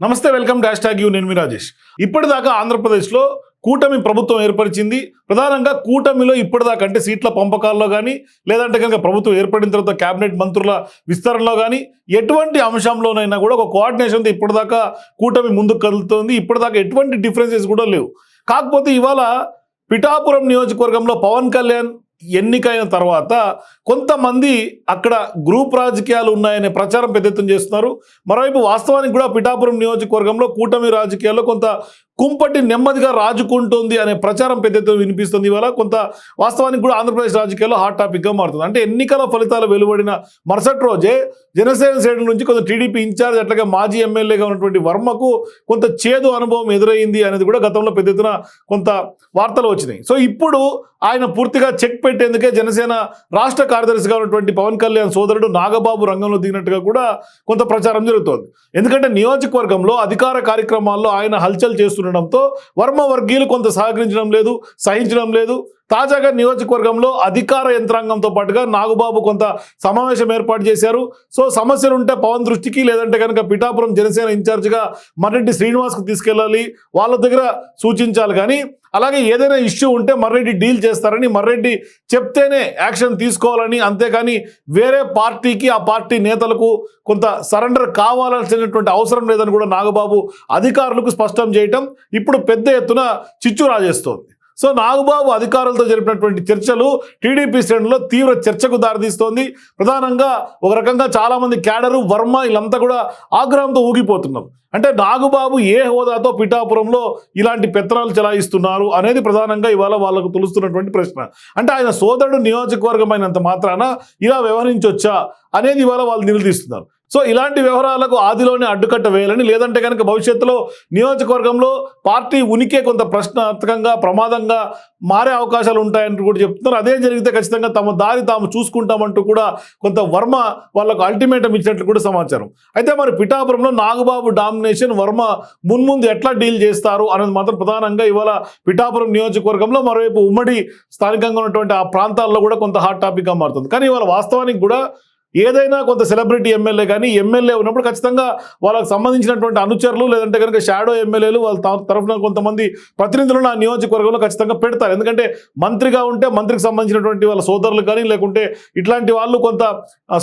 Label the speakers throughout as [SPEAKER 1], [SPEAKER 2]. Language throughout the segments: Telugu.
[SPEAKER 1] నమస్తే వెల్కమ్ డాష్ ట్యాగ్ యూ నేను మీ రాజేష్. ఇప్పటిదాకా ఆంధ్రప్రదేశ్లో కూటమి ప్రభుత్వం ఏర్పరిచింది. ప్రధానంగా కూటమిలో ఇప్పటిదాకా అంటే సీట్ల పంపకాల్లో కానీ లేదంటే కనుక ప్రభుత్వం ఏర్పడిన తర్వాత కేబినెట్ మంత్రుల విస్తరణలో కానీ ఎటువంటి అంశంలోనైనా కూడా ఒక కోఆర్డినేషన్తో ఇప్పటిదాకా కూటమి ముందుకు కదులుతోంది. ఇప్పటిదాకా ఎటువంటి డిఫరెన్సెస్ కూడా లేవు. కాకపోతే ఇవాళ పిఠాపురం నియోజకవర్గంలో పవన్ కళ్యాణ్ ఎన్నికైన తర్వాత కొంతమంది అక్కడ గ్రూప్ రాజకీయాలు ఉన్నాయనే ప్రచారం పెద్ద ఎత్తున చేస్తున్నారు. మరోవైపు వాస్తవానికి కూడా పిఠాపురం నియోజకవర్గంలో కూటమి రాజకీయాల్లో కొంత కుంపటి నెమ్మదిగా రాజుకుంటుంది అనే ప్రచారం పెద్ద ఎత్తున వినిపిస్తుంది. ఇవాళ కొంత వాస్తవానికి కూడా ఆంధ్రప్రదేశ్ రాజకీయాల్లో హాట్ టాపిక్గా మారుతుంది. అంటే ఎన్నికల ఫలితాలు వెలువడిన మరుసటి రోజే జనసేన సైడ్ నుంచి కొంత టీడీపీ ఇన్ఛార్జ్ అట్లాగే మాజీ ఎమ్మెల్యేగా ఉన్నటువంటి వర్మకు కొంత చేదు అనుభవం ఎదురైంది అనేది కూడా గతంలో పెద్ద ఎత్తున కొంత వార్తలు వచ్చినాయి. సో ఇప్పుడు ఆయన పూర్తిగా చెక్ పెట్టేందుకే జనసేన రాష్ట్ర కార్యదర్శిగా ఉన్నటువంటి పవన్ కళ్యాణ్ సోదరుడు నాగబాబు రంగంలో దిగినట్టుగా కూడా కొంత ప్రచారం జరుగుతోంది. ఎందుకంటే నియోజకవర్గంలో అధికార కార్యక్రమాల్లో ఆయన హల్చల్ ఉండడంతో వర్మ వర్గీయులు కొంత సహకరించడం లేదు సహించడం లేదు. తాజాగా నియోజకవర్గంలో అధికార యంత్రాంగంతో పాటుగా నాగుబాబు కొంత సమావేశం ఏర్పాటు చేశారు. సో సమస్యలు ఉంటే పవన్ దృష్టికి లేదంటే కనుక పిఠాపురం జనసేన ఇన్ఛార్జిగా మర్రెడ్డి శ్రీనివాస్కు తీసుకెళ్ళాలి. వాళ్ళ దగ్గర సూచించాలి కానీ అలాగే ఏదైనా ఇష్యూ ఉంటే మర్రెడ్డి డీల్ చేస్తారని మర్రెడ్డి చెప్తేనే యాక్షన్ తీసుకోవాలని అంతేకాని వేరే పార్టీకి ఆ పార్టీ నేతలకు కొంత సరెండర్ కావాల్సినటువంటి అవసరం లేదని కూడా నాగబాబు అధికారులకు స్పష్టం చేయటం ఇప్పుడు పెద్ద ఎత్తున చిచ్చు రాజేస్తోంది. సో నాగబాబు అధికారులతో జరిపినటువంటి చర్చలు టీడీపీ శ్రేణుల్లో తీవ్ర చర్చకు దారితీస్తోంది. ప్రధానంగా ఒక రకంగా చాలామంది క్యాడరు వర్మ వీళ్ళంతా కూడా ఆగ్రహంతో ఊగిపోతున్నారు. అంటే నాగుబాబు ఏ హోదాతో పిఠాపురంలో ఇలాంటి పెత్తనాలు చెలాయిస్తున్నారు అనేది ప్రధానంగా ఇవాళ వాళ్ళకు తెలుస్తున్నటువంటి ప్రశ్న. అంటే ఆయన సోదరుడు నియోజకవర్గం అయినంత మాత్రాన ఇలా వ్యవహరించొచ్చా అనేది ఇవాళ వాళ్ళు నిలదీస్తున్నారు. సో ఇలాంటి వ్యవహారాలకు ఆదిలోనే అడ్డుకట్ట వేయాలని లేదంటే కనుక భవిష్యత్తులో నియోజకవర్గంలో పార్టీ ఉనికే కొంత ప్రశ్నార్థకంగా ప్రమాదంగా మారే అవకాశాలు ఉంటాయని కూడా చెప్తున్నారు. అదే జరిగితే ఖచ్చితంగా తమ దారి తాము చూసుకుంటామంటూ కూడా కొంత వర్మ వాళ్ళకు అల్టిమేటం ఇచ్చినట్లు కూడా సమాచారం. అయితే మరి పిఠాపురంలో నాగబాబు డామినేషన్ వర్మ మున్ముందు ఎట్లా డీల్ చేస్తారు అనేది మాత్రం ప్రధానంగా ఇవాళ పిఠాపురం నియోజకవర్గంలో మరోవైపు ఉమ్మడి స్థానికంగా ఉన్నటువంటి ఆ ప్రాంతాల్లో కూడా కొంత హాట్ టాపిక్గా మారుతుంది. కానీ ఇవాళ వాస్తవానికి కూడా ఏదైనా కొంత సెలబ్రిటీ ఎమ్మెల్యే కానీ ఎమ్మెల్యే ఉన్నప్పుడు ఖచ్చితంగా వాళ్ళకి సంబంధించినటువంటి అనుచరులు లేదంటే కనుక షాడో ఎమ్మెల్యేలు వాళ్ళ తరఫున కొంతమంది ప్రతినిధులను ఆ నియోజకవర్గంలో ఖచ్చితంగా పెడతారు. ఎందుకంటే మంత్రిగా ఉంటే మంత్రికి సంబంధించినటువంటి వాళ్ళ సోదరులు కానీ లేకుంటే ఇట్లాంటి వాళ్ళు కొంత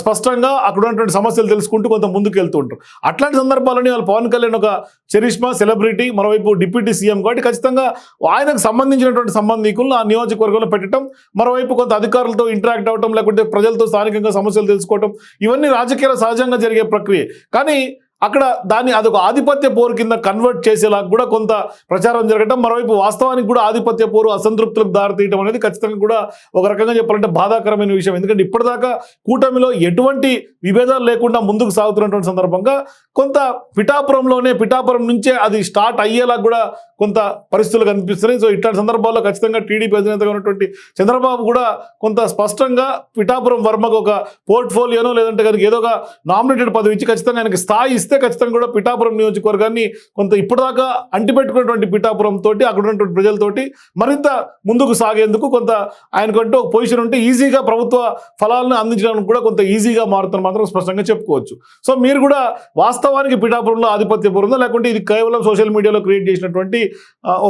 [SPEAKER 1] స్పష్టంగా అక్కడ ఉన్నటువంటి సమస్యలు తెలుసుకుంటూ కొంత ముందుకు వెళ్తూ ఉంటారు. అట్లాంటి సందర్భాలని వాళ్ళు పవన్ కళ్యాణ్ ఒక చరిష్మా సెలబ్రిటీ మరోవైపు డిప్యూటీ సీఎం కాబట్టి ఖచ్చితంగా ఆయనకు సంబంధించినటువంటి సంబంధికులను ఆ నియోజకవర్గంలో పెట్టడం మరోవైపు కొంత అధికారులతో ఇంటరాక్ట్ అవ్వటం లేకుంటే ప్రజలతో స్థానికంగా సమస్యలు తెలుసుకోవటం ఇవన్నీ రాజకీయాల సహజంగా జరిగే ప్రక్రియ. కానీ అక్కడ దాన్ని అదొక ఆధిపత్య పోరు కింద కన్వర్ట్ చేసేలాగా కూడా కొంత ప్రచారం జరగడం మరోవైపు వాస్తవానికి కూడా ఆధిపత్య పోరు అసంతృప్తులకు దారితీయటం అనేది ఖచ్చితంగా కూడా ఒక రకంగా చెప్పాలంటే బాధాకరమైన విషయం. ఎందుకంటే ఇప్పటిదాకా కూటమిలో ఎటువంటి విభేదాలు లేకుండా ముందుకు సాగుతున్నటువంటి సందర్భంగా కొంత పిఠాపురంలోనే పిఠాపురం నుంచే అది స్టార్ట్ అయ్యేలా కూడా కొంత పరిస్థితులు కనిపిస్తున్నాయి. సో ఇట్లాంటి సందర్భాల్లో ఖచ్చితంగా టీడీపీ అధినేతగా ఉన్నటువంటి చంద్రబాబు కూడా కొంత స్పష్టంగా పిఠాపురం వర్మకు ఒక పోర్ట్ఫోలియోనో లేదంటే కనుక ఏదో ఒక నామినేటెడ్ పదవి ఇచ్చి ఖచ్చితంగా ఆయనకి స్థాయి గెలిస్తే ఖచ్చితంగా కూడా పిఠాపురం నియోజకవర్గాన్ని కొంత ఇప్పటిదాకా అంటిపెట్టుకున్నటువంటి పిఠాపురం తోటి అక్కడ ఉన్నటువంటి ప్రజలతోటి మరింత ముందుకు సాగేందుకు కొంత ఆయనకంటూ ఒక పొజిషన్ ఉంటే ఈజీగా ప్రభుత్వ ఫలాలను అందించడానికి కూడా కొంత ఈజీగా మారుతున్న మాత్రం స్పష్టంగా చెప్పుకోవచ్చు. సో మీరు కూడా వాస్తవానికి పిఠాపురంలో ఆధిపత్య ఉందా లేకుంటే ఇది కేవలం సోషల్ మీడియాలో క్రియేట్ చేసినటువంటి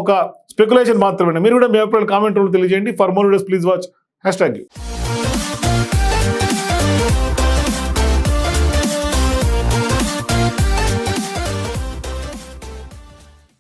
[SPEAKER 1] ఒక స్పెక్యులేషన్ మాత్రమే మీరు కూడా మీ అభిప్రాయాలు కామెంట్ తెలియజేయండి. For more videos please watch hashtag